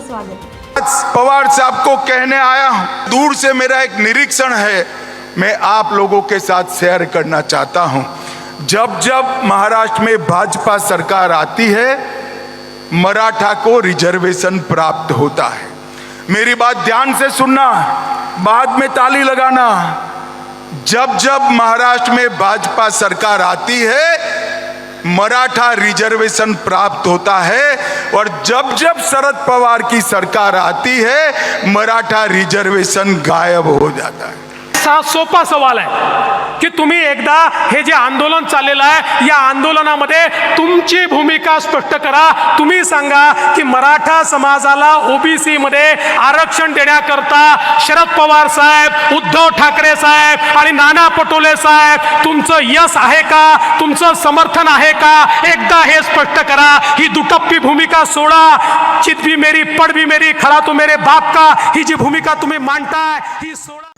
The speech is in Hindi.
स्वागत. पवार साहब को कहने आया हूँ, दूर से मेरा एक निरीक्षण है। मैं आप लोगों के साथ शेयर करना चाहता हूँ। जब जब महाराष्ट्र में भाजपा सरकार आती है, मराठा को रिजर्वेशन प्राप्त होता है। मेरी बात ध्यान से सुनना, बाद में ताली लगाना। जब जब महाराष्ट्र में भाजपा सरकार आती है मराठा रिजर्वेशन प्राप्त होता है और जब जब शरद पवार की सरकार आती है, मराठा रिजर्वेशन गायब हो जाता है। सात सौ सवाल आहे की तुम्ही एकदा हे जे आंदोलन चाललेलं आहे या आंदोलनामध्ये तुमची भूमिका स्पष्ट करा. तुम्ही सांगा की मराठा समाजाला ओबीसी मध्ये आरक्षण देण्याकरता शरद पवार साहेब उद्धव ठाकरे साहेब आणि नाना पटोले साहेब तुमचं यश आहे का? तुमचं समर्थन आहे का? एकदा हे स्पष्ट करा. ही दुटप्पी भूमिका सोडा. चित भी मेरी पड भी मेरी खडा तू मेरे बाप का? ही जी भूमिका तुम्ही मांडताय ही सोडा.